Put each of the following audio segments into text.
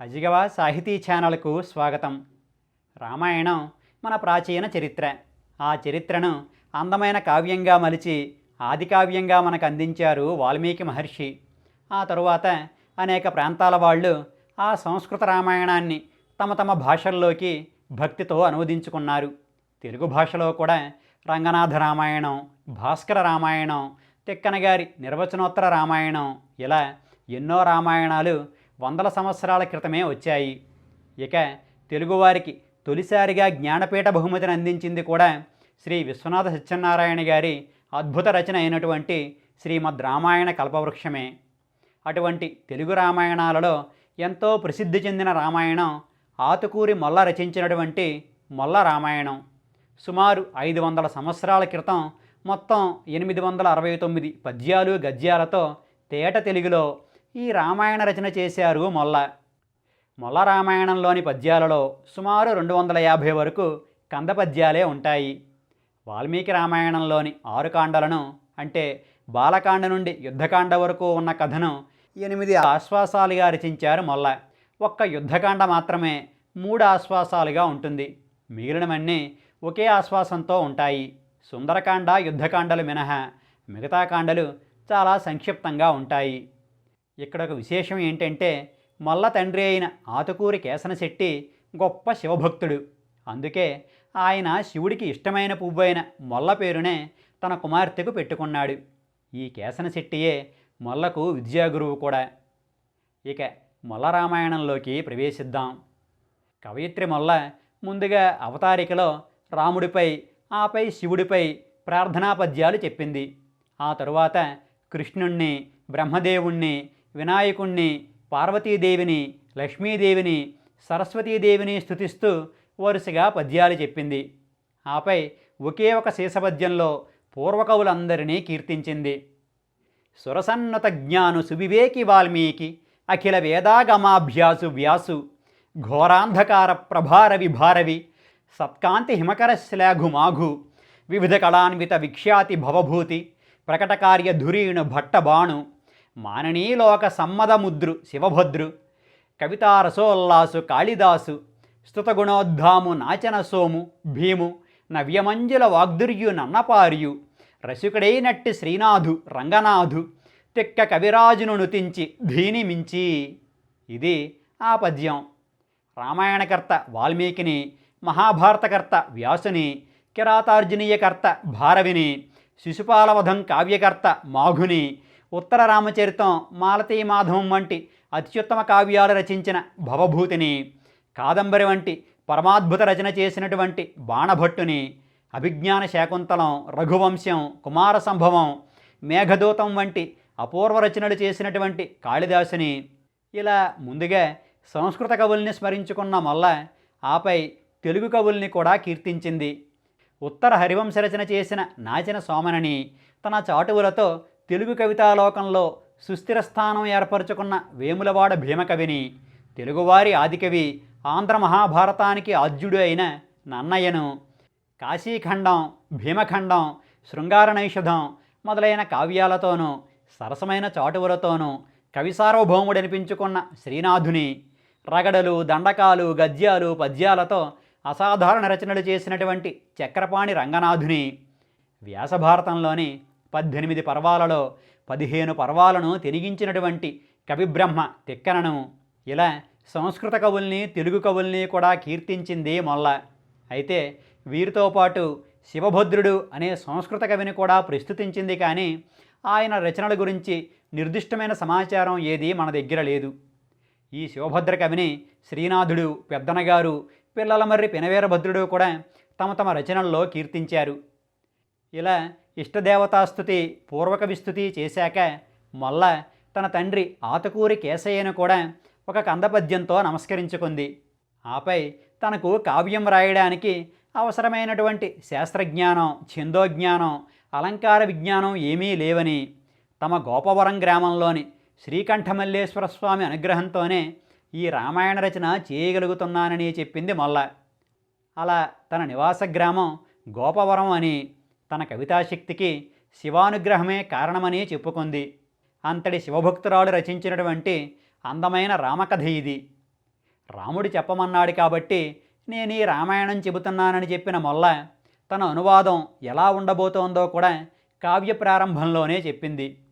అజిగవ సాహితీ ఛానల్కు స్వాగతం. రామాయణం మన ప్రాచీన చరిత్ర. ఆ చరిత్రను అందమైన కావ్యంగా మలిచి ఆది కావ్యంగా మనకు అందించారు వాల్మీకి మహర్షి. ఆ తరువాత అనేక ప్రాంతాల వాళ్ళు ఆ సంస్కృత రామాయణాన్ని తమ తమ భాషల్లోకి భక్తితో అనువదించుకున్నారు. తెలుగు భాషలో కూడా రంగనాథ రామాయణం భాస్కర రామాయణం తిక్కనగారి నిర్వచనోత్తర రామాయణం ఇలా ఎన్నో రామాయణాలు వందల సంవత్సరాల క్రితమే వచ్చాయి. ఇక తెలుగువారికి తొలిసారిగా జ్ఞానపీఠ బహుమతిని అందించింది కూడా శ్రీ విశ్వనాథ సత్యనారాయణ గారి అద్భుత రచన అయినటువంటి శ్రీమద్ రామాయణ కల్పవృక్షమే. అటువంటి తెలుగు రామాయణాలలో ఎంతో ప్రసిద్ధి చెందిన రామాయణం ఆతుకూరి మొల్ల రచించినటువంటి మొల్ల రామాయణం. సుమారు ఐదు వందల సంవత్సరాల క్రితం మొత్తం ఎనిమిది వందల అరవై తొమ్మిది పద్యాలు గద్యాలతో తేట తెలుగులో ఈ రామాయణ రచన చేశారు మొల్ల. మొల్ల రామాయణంలోని పద్యాలలో సుమారు రెండు వందల యాభై వరకు కంద పద్యాలే ఉంటాయి. వాల్మీకి రామాయణంలోని ఆరు కాండలను అంటే బాలకాండ నుండి యుద్ధకాండ వరకు ఉన్న కథను ఎనిమిది ఆశ్వాసాలుగా రచించారు మొల్ల. ఒక్క యుద్ధకాండ మాత్రమే మూడు ఆశ్వాసాలుగా ఉంటుంది. మిగిలినవన్నీ ఒకే ఆశ్వాసంతో ఉంటాయి. సుందరకాండ యుద్ధకాండలు మినహా మిగతా కాండలు చాలా సంక్షిప్తంగా ఉంటాయి. ఇక్కడ ఒక విశేషం ఏంటంటే మల్ల తండ్రి అయిన ఆతుకూరి కేసనశెట్టి గొప్ప శివభక్తుడు. అందుకే ఆయన శివుడికి ఇష్టమైన పువ్వు అయిన మొల్ల పేరునే తన కుమార్తెకు పెట్టుకున్నాడు. ఈ కేసనశెట్టియే మొల్లకు విద్యాగురువు కూడా. ఇక మొల్ల రామాయణంలోకి ప్రవేశిద్దాం. కవయిత్రి మొల్ల ముందుగా అవతారికలో రాముడిపై ఆపై శివుడిపై ప్రార్థనా పద్యాలు చెప్పింది. ఆ తరువాత కృష్ణుణ్ణి బ్రహ్మదేవుణ్ణి వినాయకుణ్ణి పార్వతీదేవిని లక్ష్మీదేవిని సరస్వతీదేవిని స్థుతిస్తూ వరుసగా పద్యాలు చెప్పింది. ఆపై ఒకే ఒక శీసపద్యంలో పూర్వకవులందరినీ కీర్తించింది. సురసన్నత జ్ఞాను సువివేకి వాల్మీకి అఖిల వేదాగమాభ్యాసు వ్యాసు ఘోరాంధకార ప్రభార విభారవి సత్కాంతి హిమకర శ్లాఘు మాఘు వివిధ కళాన్విత విఖ్యాతి భవభూతి ప్రకటకార్య ధురీణు భట్టబాణు మాననీలోక సమ్మదముద్రు శివభద్రు. కవితారసోల్లాసు కాళిదాసు. స్తుతగుణోద్ధాము నాచన సోము భీము. నవ్యమంజుల వాగ్దుర్యు నన్నపార్యు. రసికుడైనట్టి శ్రీనాథు రంగనాథు. తిక్క కవిరాజును నుతించి ధీని మించి. ఇది ఆ పద్యం రామాయణకర్త వాల్మీకిని మహాభారతకర్త వ్యాసుని కిరాతార్జునీయకర్త భారవిని శిశుపాలవధం కావ్యకర్త మాఘుని ఉత్తర రామచరితం మాలతీ మాధవం వంటి అత్యుత్తమ కావ్యాలు రచించిన భవభూతిని కాదంబరి వంటి పరమాద్భుత రచన చేసినటువంటి బాణభట్టుని అభిజ్ఞాన శాకుంతలం రఘువంశం కుమార సంభవం మేఘదూతం వంటి అపూర్వ రచనలు చేసినటువంటి కాళిదాసుని ఇలా ముందుగా సంస్కృత కవుల్ని స్మరించుకున్న మల్ల ఆపై తెలుగు కవుల్ని కూడా కీర్తించింది. ఉత్తర హరివంశ రచన చేసిన నాచిన సోమనని తన చాటువులతో తెలుగు కవితాలోకంలో సుస్థిర స్థానం ఏర్పరచుకున్న వేములవాడ భీమకవిని తెలుగువారి ఆదికవి ఆంధ్ర మహాభారతానికి ఆద్యుడు అయిన నన్నయ్యను కాశీఖండం భీమఖండం శృంగార నైషధం మొదలైన కావ్యాలతోనూ సరసమైన చాటువులతోనూ కవి సార్వభౌముడనిపించుకున్న శ్రీనాథుని రగడలు దండకాలు గద్యాలు పద్యాలతో అసాధారణ రచనలు చేసినటువంటి చక్రపాణి రంగనాథుని వ్యాసభారతంలోని పద్దెనిమిది పర్వాలలో పదిహేను పర్వాలను తిరిగించినటువంటి కవిబ్రహ్మ తిక్కనను. ఇలా సంస్కృత కవుల్ని తెలుగు కవుల్ని కూడా కీర్తించింది మొల్ల. అయితే వీరితో పాటు శివభద్రుడు అనే సంస్కృత కవిని కూడా ప్రస్తుతించింది కానీ ఆయన రచనల గురించి నిర్దిష్టమైన సమాచారం ఏది మన దగ్గర లేదు. ఈ శివభద్ర కవిని శ్రీనాథుడు పెద్దనగారు పిల్లలమర్రి పినవీరభద్రుడు కూడా తమ తమ రచనల్లో కీర్తించారు. ఇలా ఇష్టదేవతాస్తుతి పూర్వక విస్తుతి చేశాక మొల్ల తన తండ్రి ఆతకూరి కేశయ్యను కూడా ఒక కందపద్యంతో నమస్కరించుకుంది. ఆపై తనకు కావ్యం రాయడానికి అవసరమైనటువంటి శాస్త్రజ్ఞానం ఛందోజ్ఞానం అలంకార విజ్ఞానం ఏమీ లేవని తమ గోపవరం గ్రామంలోని శ్రీకంఠమల్లేశ్వర స్వామి అనుగ్రహంతోనే ఈ రామాయణ రచన చేయగలుగుతున్నానని చెప్పింది మొల్ల. అలా తన నివాస గ్రామం గోపవరం అని తన కవితాశక్తికి శివానుగ్రహమే కారణమని చెప్పుకుంది. అంతటి శివభక్తురాలు రచించినటువంటి అందమైన రామకథ ఇది. రాముడు చెప్పమన్నాడు కాబట్టి నేను ఈ రామాయణం చెబుతున్నానని చెప్పిన మొల్ల తన అనువాదం ఎలా ఉండబోతోందో కూడా కావ్య ప్రారంభంలోనే చెప్పింది.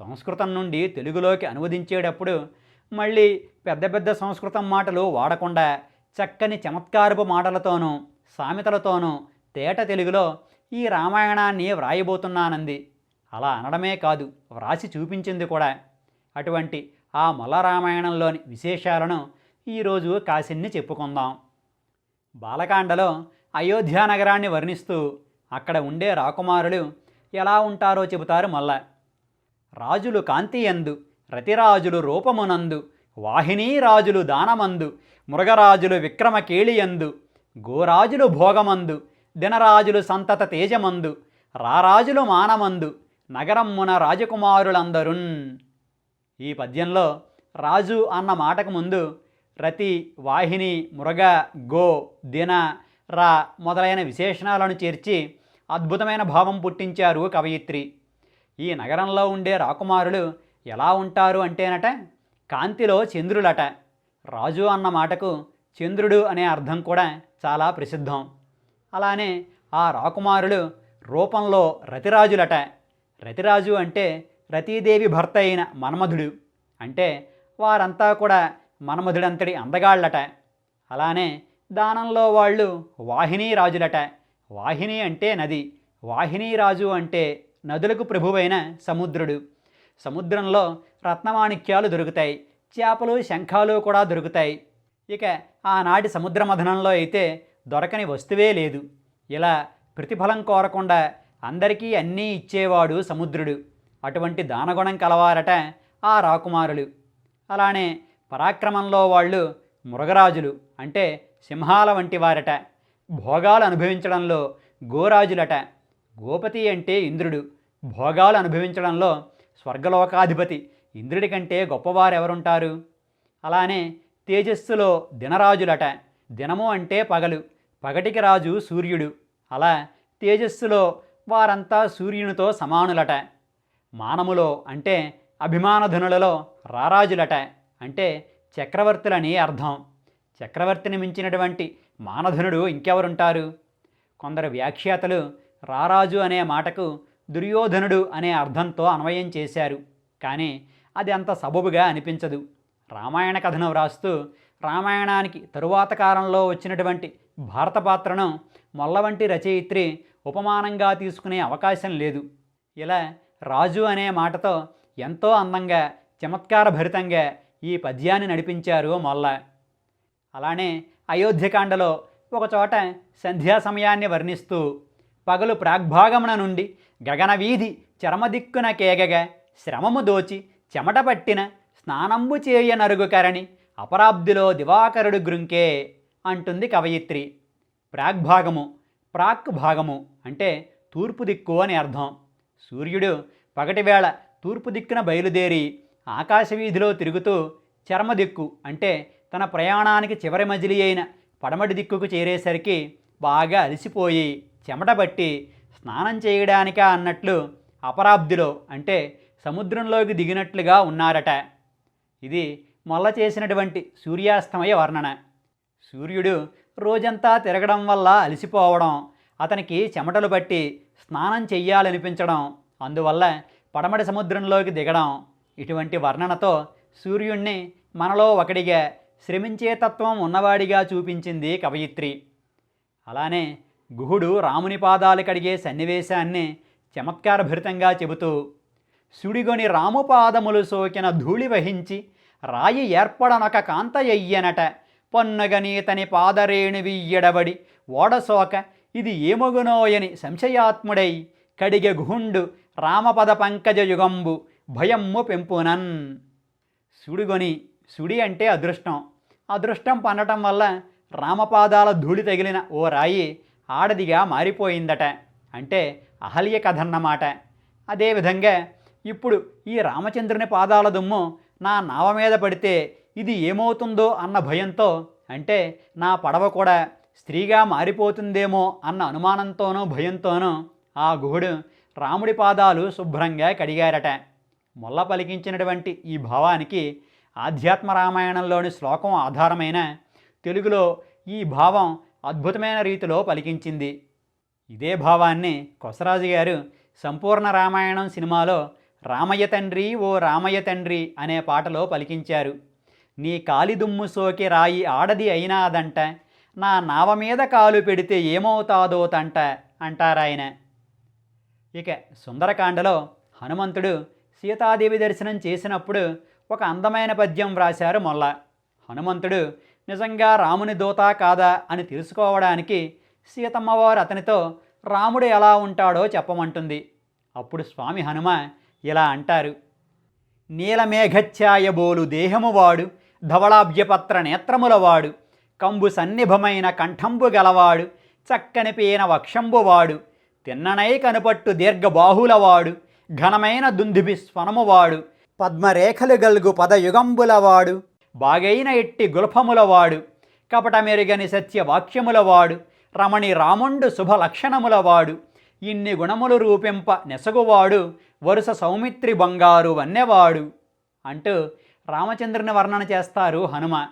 సంస్కృతం నుండి తెలుగులోకి అనువదించేటప్పుడు మళ్ళీ పెద్ద పెద్ద సంస్కృతం మాటలు వాడకుండా చక్కని చమత్కారపు మాటలతోనూ సామెతలతోనూ తేట తెలుగులో ఈ రామాయణాన్ని వ్రాయబోతున్నానంది. అలా అనడమే కాదు వ్రాసి చూపించింది కూడా. అటువంటి ఆ మొల రామాయణంలోని విశేషాలను ఈరోజు కాసిన్ని చెప్పుకుందాం. బాలకాండలో అయోధ్యా నగరాన్ని వర్ణిస్తూ అక్కడ ఉండే రాకుమారులు ఎలా ఉంటారో చెబుతారు మల్ల. రాజులు కాంతియందు రతిరాజులు రూపమునందు వాహినీ రాజులు దానమందు మృగరాజులు విక్రమకేళియందు గోరాజులు భోగమందు దినరాజులు సంతత తేజమందు రారాజులు మానమందు నగరమ్మున రాజకుమారులందరున్. ఈ పద్యంలో రాజు అన్న మాటకు ముందు రతి వాహిని మృగ గో దిన రా మొదలైన విశేషణాలను చేర్చి అద్భుతమైన భావం పుట్టించారు కవయిత్రి. ఈ నగరంలో ఉండే రాకుమారులు ఎలా ఉంటారు అంటేనట కాంతిలో చంద్రులట. రాజు అన్న మాటకు చంద్రుడు అనే అర్థం కూడా చాలా ప్రసిద్ధం. అలానే ఆ రాకుమారులు రూపంలో రతిరాజులట. రతిరాజు అంటే రతీదేవి భర్త అయిన మన్మధుడు. అంటే వారంతా కూడా మన్మధుడంతటి అందగాళ్ళట. అలానే దానంలో వాళ్ళు వాహినీ రాజులట. వాహిని అంటే నది. వాహినీ రాజు అంటే నదులకు ప్రభువైన సముద్రుడు. సముద్రంలో రత్నమాణిక్యాలు దొరుకుతాయి. చేపలు శంఖాలు కూడా దొరుకుతాయి. ఇక ఆనాటి సముద్ర మథనంలో అయితే దొరకని వస్తువే లేదు. ఇలా ప్రతిఫలం కోరకుండా అందరికీ అన్నీ ఇచ్చేవాడు సముద్రుడు. అటువంటి దానగుణం కలవారట ఆ రాకుమారులు. అలానే పరాక్రమంలో వాళ్ళు మృగరాజులు అంటే సింహాల వంటి వారట. భోగాలు అనుభవించడంలో గోరాజులట. గోపతి అంటే ఇంద్రుడు. భోగాలు అనుభవించడంలో స్వర్గలోకాధిపతి. ఇంద్రుడి కంటే గొప్పవారు ఎవరుంటారు అలానే తేజస్సులో దినరాజులట. దినము అంటే పగలు. పగటికి రాజు సూర్యుడు. అలా తేజస్సులో వారంతా సూర్యునితో సమానులట. మానములో అంటే అభిమానధనులలో రారాజులట. అంటే చక్రవర్తులని అర్థం. చక్రవర్తిని మించినటువంటి మానధనుడు ఇంకెవరుంటారు? కొందరు వ్యాఖ్యాతలు రారాజు అనే మాటకు దుర్యోధనుడు అనే అర్థంతో అన్వయం చేశారు. కానీ అది అంత సబబుగా అనిపించదు. రామాయణ కథను వ్రాస్తూ రామాయణానికి తరువాత కాలంలో వచ్చినటువంటి భారత పాత్రను మొల్ల వంటి రచయిత్రి ఉపమానంగా తీసుకునే అవకాశం లేదు. ఇలా రాజు అనే మాటతో ఎంతో అందంగా చమత్కారభరితంగా ఈ పద్యాన్ని నడిపించారు మొల్ల. అలానే అయోధ్యకాండలో ఒకచోట సంధ్యా సమయాన్ని వర్ణిస్తూ పగలు ప్రాగ్భాగమున నుండి గగనవీధి చరమదిక్కున కేగగా శ్రమము దోచి చెమట పట్టిన స్నానంబు చేయనరుగుకరణి కరణి అపరాబ్దిలో దివాకరుడు గృంకే. అంటుంది కవయిత్రి. ప్రాగ్భాగము ప్రాక్ భాగము అంటే తూర్పు దిక్కు అని అర్థం. సూర్యుడు పగటివేళ తూర్పు దిక్కున బయలుదేరి ఆకాశవీధిలో తిరుగుతూ చర్మ దిక్కు అంటే తన ప్రయాణానికి చివరి మజిలి అయిన పడమటి దిక్కుకు చేరేసరికి బాగా అలసిపోయి చెమట పట్టి స్నానం చేయడానికా అన్నట్లు అపరాబ్దిలో అంటే సముద్రంలోకి దిగినట్లుగా ఉన్నారట. ఇది మొల్ల చేసినటువంటి సూర్యాస్తమయ వర్ణన. సూర్యుడు రోజంతా తిరగడం వల్ల అలసిపోవడం అతనికి చెమటలు పట్టి స్నానం చెయ్యాలనిపించడం అందువల్ల పడమటి సముద్రంలోకి దిగడం ఇటువంటి వర్ణనతో సూర్యుణ్ణి మనలో ఒకడిగా శ్రమించే తత్వం ఉన్నవాడిగా చూపించింది కవయిత్రి. అలానే గుహుడు రాముని పాదాలు కడిగే సన్నివేశాన్ని చమత్కారభరితంగా చెబుతూ సుడిగొని రాముపాదములు సోకిన ధూళి వహించి రాయి ఏర్పడనొక కాంతయ్యనట పొన్నగనీతని పాదరేణు వియ్యడబడి ఓడసోక ఇది ఏమగునోయని సంశయాత్ముడై కడిగె గుహుండు రామపద పంకజ యుగంబు భయమ్ము పెంపునన్. సుడిగొని సుడి అంటే అదృష్టం. అదృష్టం పనటం వల్ల రామపాదాల ధూళి తగిలిన ఓ రాయి ఆడదిగా మారిపోయిందట. అంటే అహల్య కథ అన్నమాట అదేవిధంగా ఇప్పుడు ఈ రామచంద్రుని పాదాల దుమ్ము నా నావ మీద పడితే ఇది ఏమవుతుందో అన్న భయంతో అంటే నా పడవ కూడా స్త్రీగా మారిపోతుందేమో అన్న అనుమానంతోనూ భయంతోనూ ఆ గుహుడు రాముడి పాదాలు శుభ్రంగా కడిగారట. మొల్ల పలికించినటువంటి ఈ భావానికి ఆధ్యాత్మ రామాయణంలోని శ్లోకం ఆధారమైన తెలుగులో ఈ భావం అద్భుతమైన రీతిలో పలికించింది. ఇదే భావాన్ని కొసరాజు గారు సంపూర్ణ రామాయణం సినిమాలో రామయ్య తండ్రి ఓ రామయ్య తండ్రి అనే పాటలో పలికించారు. నీ కాలిదుమ్ము సోకి రాయి ఆడది అయినాదంట. నా నావ మీద కాలు పెడితే ఏమవుతాదో తంట అంటారాయన ఇక సుందరకాండలో హనుమంతుడు సీతాదేవి దర్శనం చేసినప్పుడు ఒక అందమైన పద్యం వ్రాశారు మొల్ల. హనుమంతుడు నిజంగా రాముని దూత కాదా? అని తెలుసుకోవడానికి సీతమ్మవారు అతనితో రాముడు ఎలా ఉంటాడో చెప్పమంటుంది. అప్పుడు స్వామి హనుమ ఇలా అంటారు నీలమేఘఛాయబోలు దేహము వాడు ధవళాభ్యపత్ర నేత్రములవాడు. కంబు సన్నిభమైన కంఠంబు గలవాడు. చక్కని పేన వక్షంబువాడు. తిన్ననై కనుపట్టు దీర్ఘబాహులవాడు. ఘనమైన దుందుబి స్వనమువాడు. పద్మరేఖలు గల్గు పదయుగంబులవాడు. బాగైన ఎట్టి గుల్ఫములవాడు కపట మెరుగని సత్య వాక్యములవాడు రమణి రాముండు శుభలక్షణములవాడు. ఇన్ని గుణములు రూపింప నెసగువాడు. వరుస సౌమిత్రి బంగారు వన్నెవాడు. అంటూ రామచంద్రుని వర్ణన చేస్తారు హనుమ.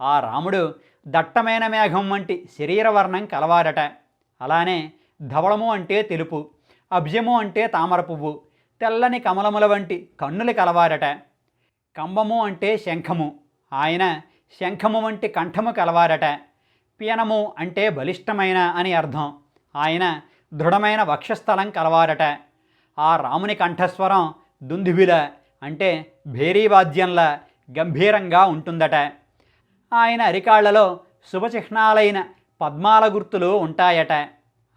ఆ రాముడు దట్టమైన మేఘం వంటి శరీర వర్ణం కలవారట. అలానే ధవళము అంటే తెలుపు అబ్జము అంటే తామర పువ్వు తెల్లని కమలముల వంటి కన్నులు కలవారట. కంబము అంటే శంఖము ఆయన శంఖము వంటి కంఠము కలవారట. పీనము అంటే బలిష్టమైన అని అర్థం ఆయన దృఢమైన వక్షస్థలం కలవారట. ఆ రాముని కంఠస్వరం దుందుబిల అంటే భేరీవాద్యంలా గంభీరంగా ఉంటుందట. ఆయన అరికాళ్ళలో శుభచిహ్నాలైన పద్మాల గుర్తులు ఉంటాయట.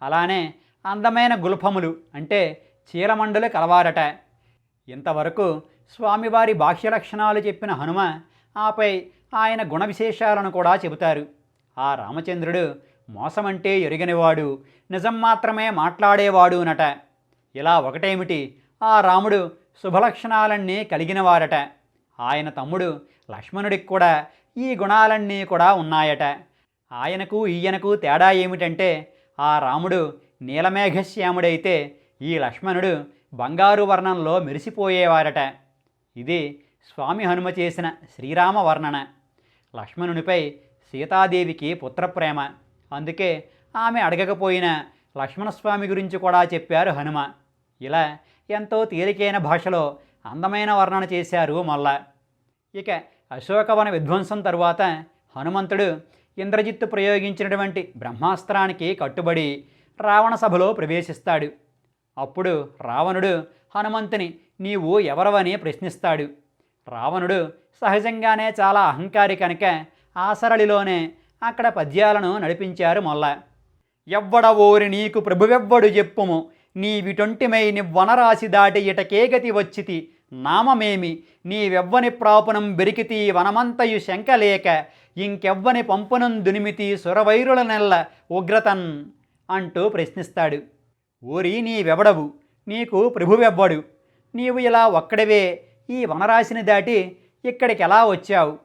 అలానే అందమైన గుల్ఫములు అంటే చీలమండలు కలవారట. ఇంతవరకు స్వామివారి బాహ్య లక్షణాలు చెప్పిన హనుమ ఆపై ఆయన గుణ విశేషాలను కూడా చెబుతారు. ఆ రామచంద్రుడు మోసమంటే ఎరుగనివాడు నిజం మాత్రమే మాట్లాడేవాడునట ఇలా ఒకటేమిటి? ఆ రాముడు శుభలక్షణాలన్నీ కలిగినవారట. ఆయన తమ్ముడు లక్ష్మణుడికి కూడా ఈ గుణాలన్నీ కూడా ఉన్నాయట. ఆయనకు ఈయనకు తేడా ఏమిటంటే ఆ రాముడు నీలమేఘశ్యాముడైతే ఈ లక్ష్మణుడు బంగారు వర్ణంలో మెరిసిపోయేవారట. ఇది స్వామి హనుమ చేసిన శ్రీరామ వర్ణన. లక్ష్మణునిపై సీతాదేవికి పుత్రప్రేమ అందుకే ఆమె అడగకపోయిన లక్ష్మణస్వామి గురించి కూడా చెప్పారు హనుమ. ఇలా ఎంతో తేలికైన భాషలో అందమైన వర్ణన చేశారు మల్ల. ఇక అశోకవన విధ్వంసం తరువాత హనుమంతుడు ఇంద్రజిత్తు ప్రయోగించినటువంటి బ్రహ్మాస్త్రానికి కట్టుబడి రావణ సభలో ప్రవేశిస్తాడు. అప్పుడు రావణుడు హనుమంతుని నీవు ఎవరవని ప్రశ్నిస్తాడు. రావణుడు సహజంగానే చాలా అహంకారి కనుక ఆ సరళిలోనే అక్కడ పద్యాలను నడిపించారు మొల్ల. ఎవ్వడ ఓరి నీకు ప్రభువెవ్వడు చెప్పుము? నీ విటొంటిమై వనరాశి దాటి ఇటకేగతి వచ్చితి. నామమేమి? నీవెవ్వని ప్రాపునం బెరికితి వనమంతయు శంకలేక ఇంకెవ్వని పంపునం దునిమితి సురవైరుల నెల్ల ఉగ్రతన్ అంటూ ప్రశ్నిస్తాడు. ఊరి నీవెవడవు? నీకు ప్రభువెవ్వడు. నీవు ఇలా ఒక్కడివే. ఈ వనరాశిని దాటి ఇక్కడికి ఎలా వచ్చావు?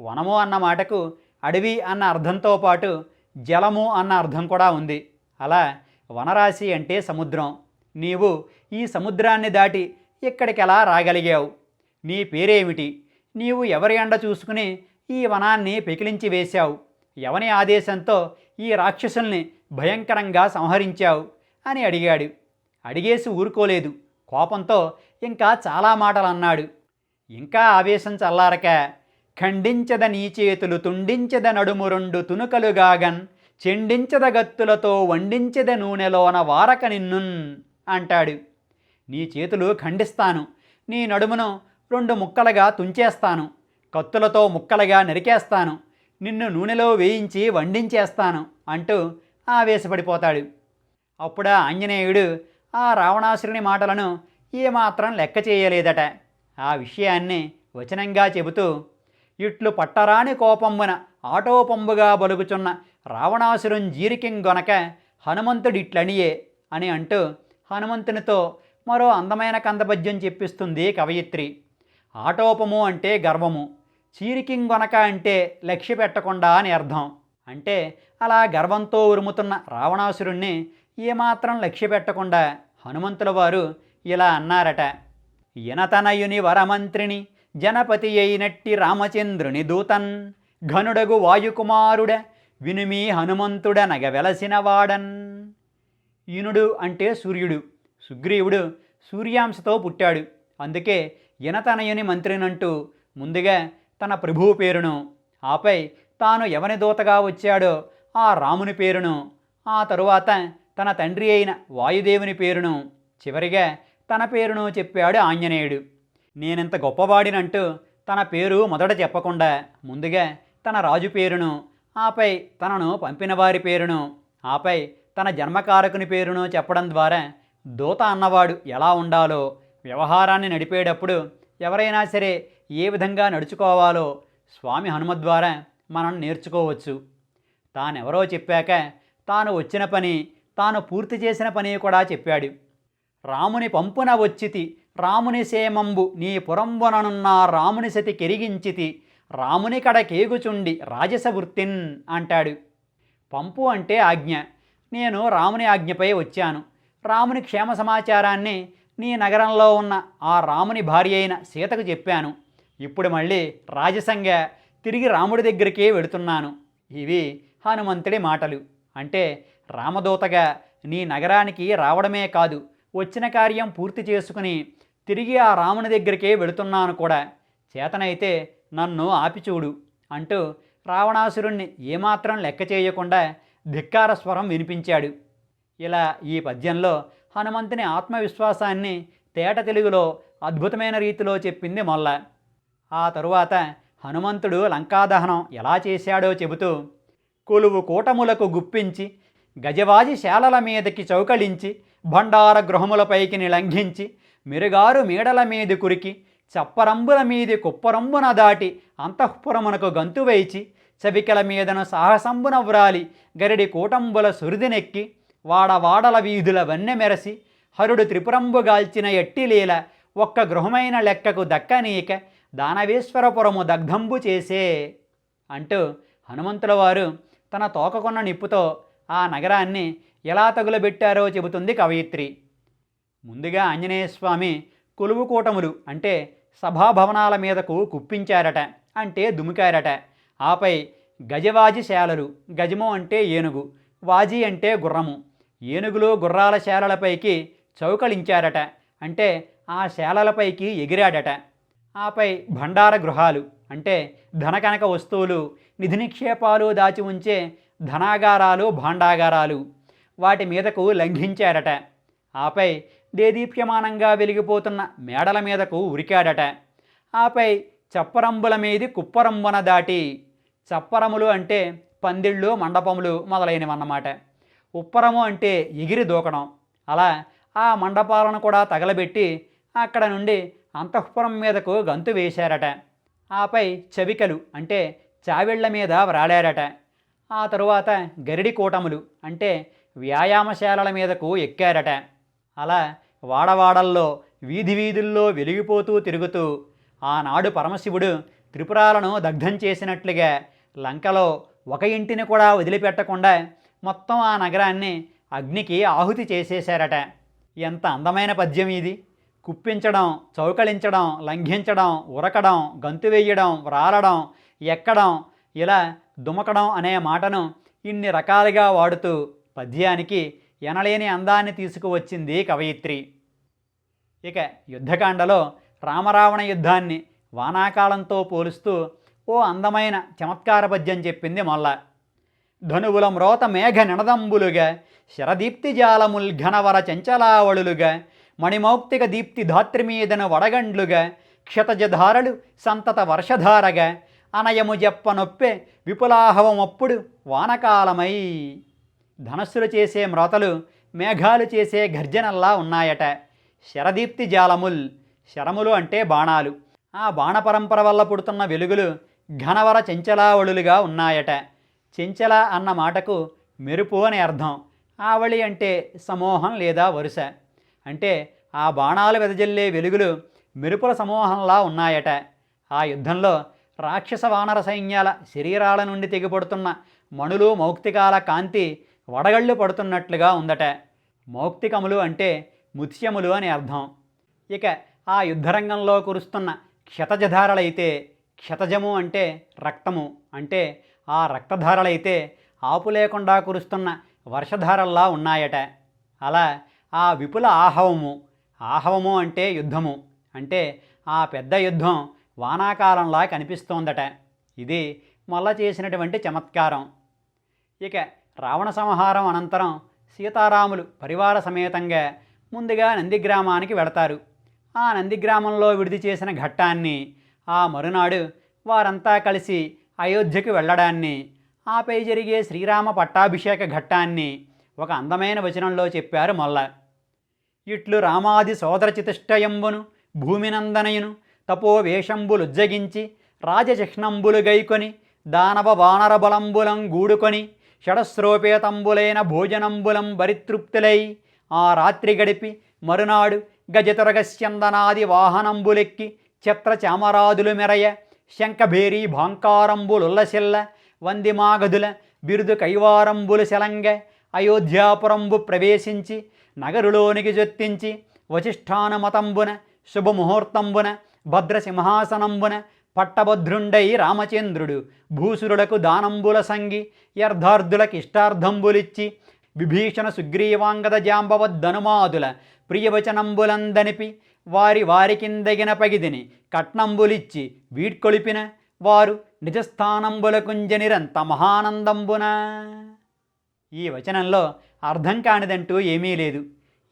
వనము అన్న మాటకు అడవి అన్న అర్థంతో పాటు జలము అన్న అర్థం కూడా ఉంది. అలా వనరాశి అంటే సముద్రం. నీవు ఈ సముద్రాన్ని దాటి ఇక్కడికి ఎలా రాగలిగావు? నీ పేరేమిటి? నీవు ఎవరి ఎండ చూసుకుని ఈ వనాన్ని పెకిలించి వేశావు? ఎవని ఆదేశంతో ఈ రాక్షసుల్ని భయంకరంగా సంహరించావు? అని అడిగాడు. అడిగేసి ఊరుకోలేదు. కోపంతో ఇంకా చాలా మాటలు అన్నాడు ఇంకా ఆవేశం చల్లారక ఖండించద నీ చేతులు తుండించద నడుము రెండు తునుకలుగాగన్ చెండించద గత్తులతో వండించద నూనెలోన వారక నిన్నున్ అంటాడు. నీ చేతులు ఖండిస్తాను. నీ నడుమును రెండు ముక్కలుగా తుంచేస్తాను. కత్తులతో ముక్కలుగా నరికేస్తాను. నిన్ను నూనెలో వేయించి వండించేస్తాను అంటూ ఆవేశపడిపోతాడు. అప్పుడా ఆంజనేయుడు ఆ రావణాసురుని మాటలను ఏమాత్రం లెక్క చేయలేదట. ఆ విషయాన్ని వచనంగా చెబుతూ ఇట్లు పట్టరాని కోపంబున ఆటోపంబుగా బలుగుచున్న రావణాసురం జీరికింగొనక హనుమంతుడిట్లనియే అని అంటూ హనుమంతునితో మరో అందమైన కందపద్యం చెప్పిస్తుంది కవయిత్రి. ఆటోపము అంటే గర్వము చీరికింగొనక అంటే లక్ష్య పెట్టకుండా అని అర్థం. అంటే అలా గర్వంతో ఉరుముతున్న రావణాసురుణ్ణి ఏమాత్రం లక్ష్య పెట్టకుండా హనుమంతుల వారు ఇలా అన్నారట. ఇనతనయుని వరమంత్రిని జనపతి అయినట్టి రామచంద్రుని దూతన్ ఘనుడగు వాయుకుమారుడ వినుమీ హనుమంతుడనగ వెలసినవాడన్. ఈనుడు అంటే సూర్యుడు సుగ్రీవుడు సూర్యాంశతో పుట్టాడు. అందుకే ఇనతనయుని మంత్రినంటూ ముందుగా తన ప్రభువు పేరును ఆపై తాను ఎవని దూతగా వచ్చాడో ఆ రాముని పేరును ఆ తరువాత తన తండ్రి అయిన వాయుదేవుని పేరును చివరిగా తన పేరును చెప్పాడు ఆంజనేయుడు. నేనింత గొప్పవాడినంటూ తన పేరు మొదట చెప్పకుండా ముందుగా తన రాజు పేరును ఆపై తనను పంపిన వారి పేరును ఆపై తన జన్మకారకుని పేరును చెప్పడం ద్వారా దూత అన్నవాడు ఎలా ఉండాలో వ్యవహారాన్ని నడిపేటప్పుడు ఎవరైనా సరే ఏ విధంగా నడుచుకోవాలో స్వామి హనుమద్ ద్వారా మనం నేర్చుకోవచ్చు. తానెవరో చెప్పాక తాను వచ్చిన పని తాను పూర్తి చేసిన పని కూడా చెప్పాడు. రాముని పంపున వచ్చితి రాముని సేమంబు నీ పురంబుననున్న రాముని సతి కెరిగించితి రాముని కడ కేగుచుండి రాజస వృత్తిన్ అంటాడు. పంపు అంటే ఆజ్ఞ. నేను రాముని ఆజ్ఞపై వచ్చాను. రాముని క్షేమ సమాచారాన్ని నీ నగరంలో ఉన్న ఆ రాముని భార్య అయిన సీతకు చెప్పాను. ఇప్పుడు మళ్ళీ రాజసంగా తిరిగి రాముడి దగ్గరికే వెళుతున్నాను. ఇవి హనుమంతుడి మాటలు. అంటే రామదూతగా నీ నగరానికి రావడమే కాదు వచ్చిన కార్యం పూర్తి చేసుకుని తిరిగి ఆ రాముని దగ్గరికే వెళుతున్నాను కూడా. చేతనైతే నన్ను ఆపిచూడు అంటూ రావణాసురుణ్ణి ఏమాత్రం లెక్క చేయకుండా ధిక్కార స్వరం వినిపించాడు. ఇలా ఈ పద్యంలో హనుమంతుని ఆత్మవిశ్వాసాన్ని తేట తెలుగులో అద్భుతమైన రీతిలో చెప్పింది మొల్ల. ఆ తరువాత హనుమంతుడు లంకాదహనం ఎలా చేశాడో చెబుతూ కొలువు కూటములకు గుప్పించి గజవాజి శాలల మీదకి చౌకళించి భండార గృహములపైకి నిలంఘించి మిరుగారు మేడల మీద కురికి చప్పరంబుల మీది కుప్పరంబున దాటి అంతఃపురమునకు గంతు వేచి చవికల మీదను సాహసంబున వ్రాలి గరిడి కూటంబుల సురిదినెక్కి వాడవాడల వీధుల వన్నె మెరసి హరుడు త్రిపురంబుగాల్చిన ఎట్టిలీల ఒక్క గృహమైన లెక్కకు దక్కనీక దానవేశ్వరపురము దగ్ధంబు చేసే అంటూ హనుమంతుల వారు తన తోకకొన్న నిప్పుతో ఆ నగరాన్ని ఎలా తగులబెట్టారో చెబుతుంది కవయిత్రి. ముందుగా ఆంజనేయస్వామి కొలువు కూటములు అంటే సభాభవనాల మీదకు కుప్పించారట అంటే దుమికారట. ఆపై గజవాజి శాలలు గజము అంటే ఏనుగు వాజీ అంటే గుర్రము. ఏనుగులు గుర్రాల శాలలపైకి చౌకలించారట అంటే ఆ శాలలపైకి ఎగిరాడట. ఆపై భండార గృహాలు అంటే ధనకనక వస్తువులు నిధి నిక్షేపాలు దాచి ఉంచే ధనాగారాలు భాండాగారాలు వాటి మీదకు లంఘించారట. ఆపై దేదీప్యమానంగా వెలిగిపోతున్న మేడల మీదకు ఉరికాడట. ఆపై చప్పరంబుల మీది కుప్పరంబున దాటి చప్పరములు అంటే పందిళ్ళు మండపములు మొదలైనవన్నమాట. ఉప్పరము అంటే ఎగిరి దూకడం. అలా ఆ మండపాలను కూడా తగలబెట్టి అక్కడ నుండి అంతఃపురం మీదకు గంతు వేశారట. ఆపై చవికలు అంటే చావిళ్ళ మీద వ్రాడారట ఆ తరువాత గరిడి కూటములు అంటే వ్యాయామశాలల మీదకు ఎక్కారట. అలా వాడవాడల్లో వీధి వీధుల్లో వెలిగిపోతూ తిరుగుతూ ఆనాడు పరమశివుడు త్రిపురాలను దగ్ధం చేసినట్లుగా లంకలో ఒక ఇంటిని కూడా వదిలిపెట్టకుండా మొత్తం ఆ నగరాన్ని అగ్నికి ఆహుతి చేసేశారట. ఎంత అందమైన పద్యం ఇది. కుప్పించడం చౌకళించడం లంఘించడం ఉరకడం గంతు వేయడం వ్రాలడం ఎక్కడం ఇలా దుమకడం అనే మాటను ఇన్ని రకాలుగా వాడుతూ పద్యానికి ఎనలేని అందాన్ని తీసుకువచ్చింది కవయిత్రి. ఇక యుద్ధకాండలో రామరావణ యుద్ధాన్ని వానాకాలంతో పోలుస్తూ ఓ అందమైన చమత్కార పద్యం చెప్పింది మొల్ల. ధనువుల మ్రోత మేఘ నినదంబులుగా శరదీప్తి జాలముల్ ఘనవర చంచలావళులుగా మణిమౌక్తిక దీప్తి ధాత్రి మీదన వడగండ్లుగా క్షతజధారలు సంతత వర్షధారగా అనయము జప్పనొప్పే విపులాహవమప్పుడు వానకాలమై ధనస్సులు చేసే మ్రోతలు మేఘాలు చేసే గర్జనల్లా ఉన్నాయట. శరదీప్తి జాలముల్ శరములు అంటే బాణాలు. ఆ బాణపరంపర వల్ల పుడుతున్న వెలుగులు ఘనవర చెంచలావళులుగా ఉన్నాయట. చెంచల అన్న మాటకు మెరుపు అని అర్థం. ఆవళి అంటే సమూహం లేదా వరుస. అంటే ఆ బాణాలు వెదజల్లే వెలుగులు మెరుపుల సమూహంలా ఉన్నాయట. ఆ యుద్ధంలో రాక్షస వానర సైన్యాల శరీరాల నుండి తెగిపడుతున్న మణులు మౌక్తికాల కాంతి వడగళ్ళు పడుతున్నట్లుగా ఉందట. మౌక్తికములు అంటే ముత్యములు అని అర్థం. ఇక ఆ యుద్ధరంగంలో కురుస్తున్న క్షతజధారలైతే క్షతజము అంటే రక్తము. అంటే ఆ రక్తధారలైతే ఆపు లేకుండా కురుస్తున్న వర్షధారల్లా ఉన్నాయట. అలా ఆ విపుల ఆహవము. ఆహవము అంటే యుద్ధము. అంటే ఆ పెద్ద యుద్ధం వానాకాలంలా కనిపిస్తోందట. ఇది మొల్ల చేసినటువంటి చమత్కారం. ఇక రావణ సంహారం అనంతరం సీతారాములు పరివార సమేతంగా ముందుగా నందిగ్రామానికి వెళతారు. ఆ నందిగ్రామంలో విడిది చేసిన ఘట్టాన్ని ఆ మరునాడు వారంతా కలిసి అయోధ్యకు వెళ్ళడాన్ని ఆపై జరిగే శ్రీరామ పట్టాభిషేక ఘట్టాన్ని ఒక అందమైన వచనంలో చెప్పారు మొల్ల. ఇట్లు రామాది సోదరచితిష్టయంబును భూమినందనయును తపో వేషంబులుజ్జగించి రాజచిహ్నంబులు గైకొని దానవ వానర బలంబులం గూడుకొని షడస్రోపేతంబులైన భోజనంబులం పరితృప్తులై ఆ రాత్రి గడిపి మరునాడు గజతురగస్యందనాది వాహనంబులెక్కి ఛత్ర చామరాదులు మెరయ శంఖభేరీ భాంకారంబులుల్లసిల్ల వందిమాగధుల బిరుదు కైవారంబులు శలంగ అయోధ్యాపురంబు ప్రవేశించి నగరులోనికి జొత్తించి వశిష్ఠానమతంబున శుభముహూర్తంబున భద్రసింహాసనంబున పట్టభద్రుండై రామచంద్రుడు భూసురులకు దానంబుల సంగి యర్థార్థులకు ఇష్టార్థంబులిచ్చి విభీషణ సుగ్రీవాంగద జాంబవద్దనుమాదుల ప్రియవచనంబులందనిపి వారి వారికిందగిన పగిదిని కట్నంబులిచ్చి వీడ్కొలిపిన వారు నిజస్థానంబులకుంజనిరంత మహానందంబున. ఈ వచనంలో అర్థం కానిదంటూ ఏమీ లేదు.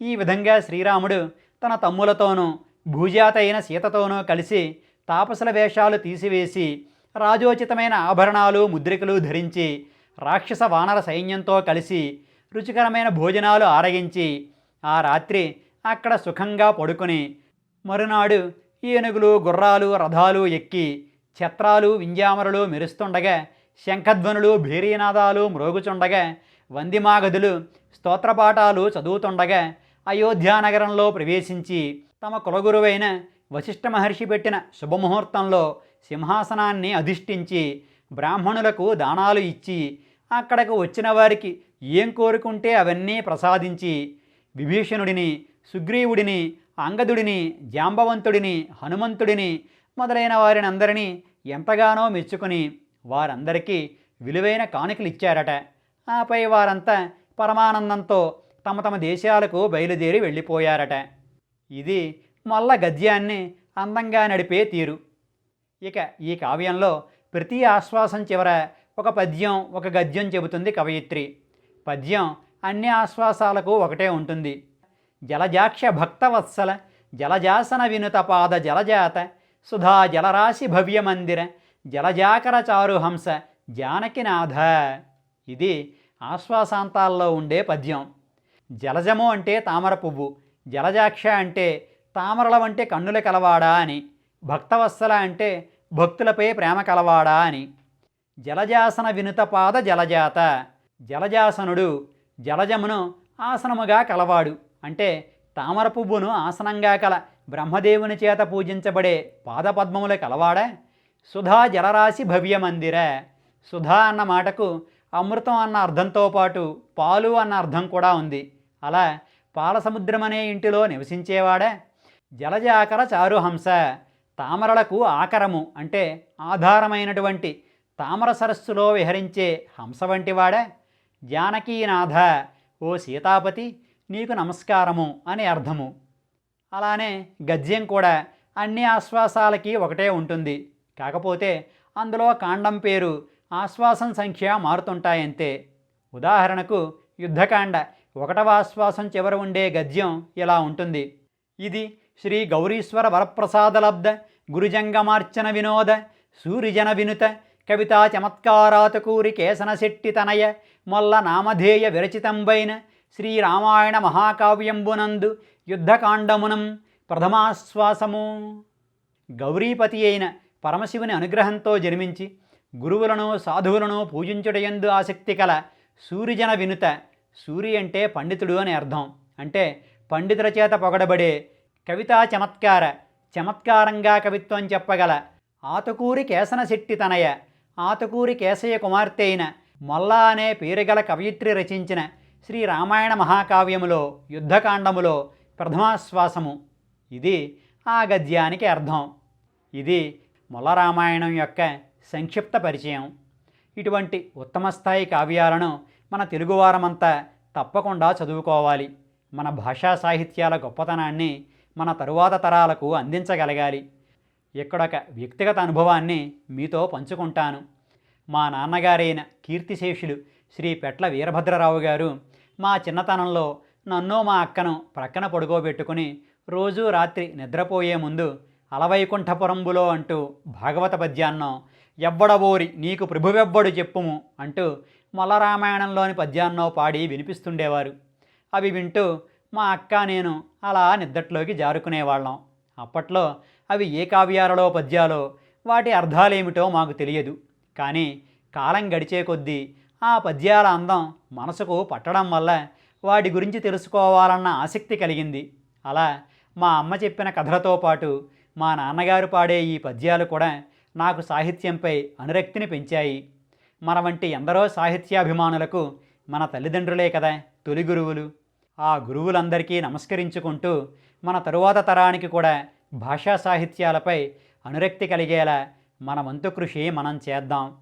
ఈ విధంగా శ్రీరాముడు తన తమ్ములతోనూ భూజాత అయిన సీతతోనూ కలిసి తాపసుల వేషాలు తీసివేసి రాజోచితమైన ఆభరణాలు ముద్రికలు ధరించి రాక్షస వానర సైన్యంతో కలిసి రుచికరమైన భోజనాలు ఆరగించి ఆ రాత్రి అక్కడ సుఖంగా పడుకొని మరునాడు ఏనుగులు గుర్రాలు రథాలు ఎక్కి ఛత్రాలు వింజామరులు మెరుస్తుండగా శంఖధ్వనులు భీరీనాదాలు మ్రోగుచుండగా వందిమాగదులు స్తోత్రపాఠాలు చదువుతుండగా అయోధ్యానగరంలో ప్రవేశించి తమ కులగురువైన వశిష్ఠ మహర్షి పెట్టిన శుభముహూర్తంలో సింహాసనాన్ని అధిష్ఠించి బ్రాహ్మణులకు దానాలు ఇచ్చి అక్కడకు వచ్చిన వారికి ఏం కోరుకుంటే అవన్నీ ప్రసాదించి విభీషణుడిని సుగ్రీవుడిని అంగదుడిని జాంబవంతుడిని హనుమంతుడిని మొదలైన వారిని అందరినీ ఎంతగానో మెచ్చుకొని వారందరికీ విలువైన కానుకలు ఇచ్చారట ఆపై వారంతా పరమానందంతో తమ తమ దేశాలకు బయలుదేరి వెళ్ళిపోయారట. ఇది మొల్ల గద్యాన్ని అందంగా నడిపే తీరు. ఇక ఈ కావ్యంలో ప్రతి ఆశ్వాసం చివర ఒక పద్యం ఒక గద్యం చెబుతుంది కవయిత్రి. పద్యం అన్ని ఆశ్వాసాలకు ఒకటే ఉంటుంది. జలజాక్ష భక్తవత్సల జలజాసన వినుత పాద జలజాత సుధా జలరాశి భవ్య మందిర జలజాకర చారుహంస జానకినాథ. ఇది ఆశ్వాసాంతాల్లో ఉండే పద్యం. జలజము అంటే తామర పువ్వు జలజాక్ష అంటే తామరల వంటి కన్నుల కలవాడా అని భక్తవత్సల అంటే భక్తులపై ప్రేమ కలవాడా అని. జలజాసన వినుత పాద జలజాత జలజాసనుడు జలజమును ఆసనముగా కలవాడు. అంటే తామర పువ్వును ఆసనంగా కల బ్రహ్మదేవుని చేత పూజించబడే పాదపద్మముల కలవాడా? సుధా జలరాశి భవ్య మందిర సుధా అన్న మాటకు అమృతం అన్న అర్థంతో పాటు పాలు అన్న అర్థం కూడా ఉంది. అలా పాలసముద్రమనే ఇంటిలో నివసించేవాడా? జలజాకర చారుహంస తామరలకు ఆకరము అంటే ఆధారమైనటువంటి తామర సరస్సులో విహరించే హంస వంటివాడా. జానకీనాథ ఓ సీతాపతి నీకు నమస్కారము అని అర్థము. అలానే గద్యం కూడా అన్ని ఆశ్వాసాలకి ఒకటే ఉంటుంది. కాకపోతే అందులో కాండం పేరు ఆశ్వాసం సంఖ్య మారుతుంటాయంతే. ఉదాహరణకు యుద్ధకాండ ఒకటవ ఆశ్వాసం చివర ఉండే గద్యం ఇలా ఉంటుంది. ఇది శ్రీ గౌరీశ్వర వరప్రసాదలబ్ధ గురుజంగమార్చన వినోద సూరిజన వినుత కవితా చమత్కారాతకూరి కేసన శెట్టి తనయ మొల్ల నామధేయ విరచితంబైన శ్రీరామాయణ మహాకావ్యంబునందు యుద్ధకాండమునం ప్రథమాశ్వాసము. గౌరీపతి అయిన పరమశివుని అనుగ్రహంతో జన్మించి గురువులను సాధువులను పూజించుటయందు ఆసక్తి కల సూరిజన వినుత సూరి అంటే పండితుడు అని అర్థం. అంటే పండితుల చేత పొగడబడే కవితా చమత్కార చమత్కారంగా కవిత్వం చెప్పగల. ఆతకూరి కేసనశెట్టి తనయ ఆతకూరి కేశయ్య కుమార్తె అయిన మొల్లా అనే పేరుగల కవయిత్రి రచించిన శ్రీ రామాయణ మహాకావ్యములో యుద్ధకాండములో ప్రథమాశ్వాసము. ఇది ఆ గద్యానికి అర్థం. ఇది మొలరామాయణం యొక్క సంక్షిప్త పరిచయం. ఇటువంటి ఉత్తమ స్థాయి కావ్యాలను మన తెలుగువారమంతా తప్పకుండా చదువుకోవాలి. మన భాషా సాహిత్యాల గొప్పతనాన్ని మన తరువాత తరాలకు అందించగలగాలి. ఇక్కడొక వ్యక్తిగత అనుభవాన్ని మీతో పంచుకుంటాను. మా నాన్నగారైన కీర్తిశేషులు శ్రీ పెట్ల వీరభద్రరావు గారు మా చిన్నతనంలో నన్ను మా అక్కను ప్రక్కన పడుకోబెట్టుకుని రోజూ రాత్రి నిద్రపోయే ముందు అలవైకుంఠపురంబులో అంటూ భాగవత పద్యాన్నో ఎవ్వడబోరి నీకు ప్రభువెవ్వడు చెప్పుము అంటూ మల్లరామాయణంలోని పద్యాన్నో పాడి వినిపిస్తుండేవారు. అవి వింటూ మా అక్క నేను అలా నిద్దట్లోకి జారుకునేవాళ్ళం. అప్పట్లో అవి ఏ కావ్యాలలో పద్యాలో వాటి అర్థాలేమిటో మాకు తెలియదు. కానీ కాలం గడిచే కొద్దీ ఆ పద్యాల అందం మనసుకు పట్టడం వల్ల వాటి గురించి తెలుసుకోవాలన్న ఆసక్తి కలిగింది. అలా మా అమ్మ చెప్పిన కథలతో పాటు మా నాన్నగారు పాడే ఈ పద్యాలు కూడా నాకు సాహిత్యంపై అనురక్తిని పెంచాయి. మన వంటి ఎందరో సాహిత్యాభిమానులకు మన తల్లిదండ్రులే కదా తొలి గురువులు. ఆ గురువులందరికీ నమస్కరించుకుంటూ మన తరువాత తరానికి కూడా భాషా సాహిత్యాలపై అనురక్తి కలిగేలా మన వంతు కృషి మనం చేద్దాం.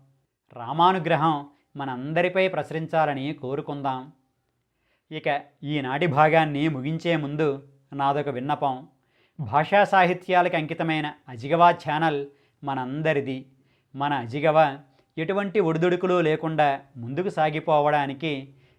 రామానుగ్రహం మనందరిపై ప్రసరించాలని కోరుకుందాం. ఇక ఈనాటి భాగాన్ని ముగించే ముందు నాదొక విన్నపం. భాషా సాహిత్యాలకు అంకితమైన అజిగవా ఛానల్ మనందరిది. మన అజిగవ ఎటువంటి ఒడిదుడుకులు లేకుండా ముందుకు సాగిపోవడానికి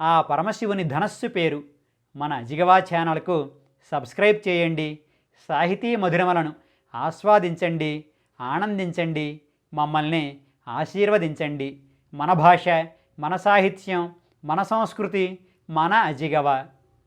ఆ పరమశివుని ధనస్సు పేరు మన అజిగవా ఛానల్కు సబ్స్క్రైబ్ చేయండి. సాహితీ మధురమలను ఆస్వాదించండి ఆనందించండి మమ్మల్ని ఆశీర్వదించండి. మన భాష మన సాహిత్యం మన సంస్కృతి మన అజిగవ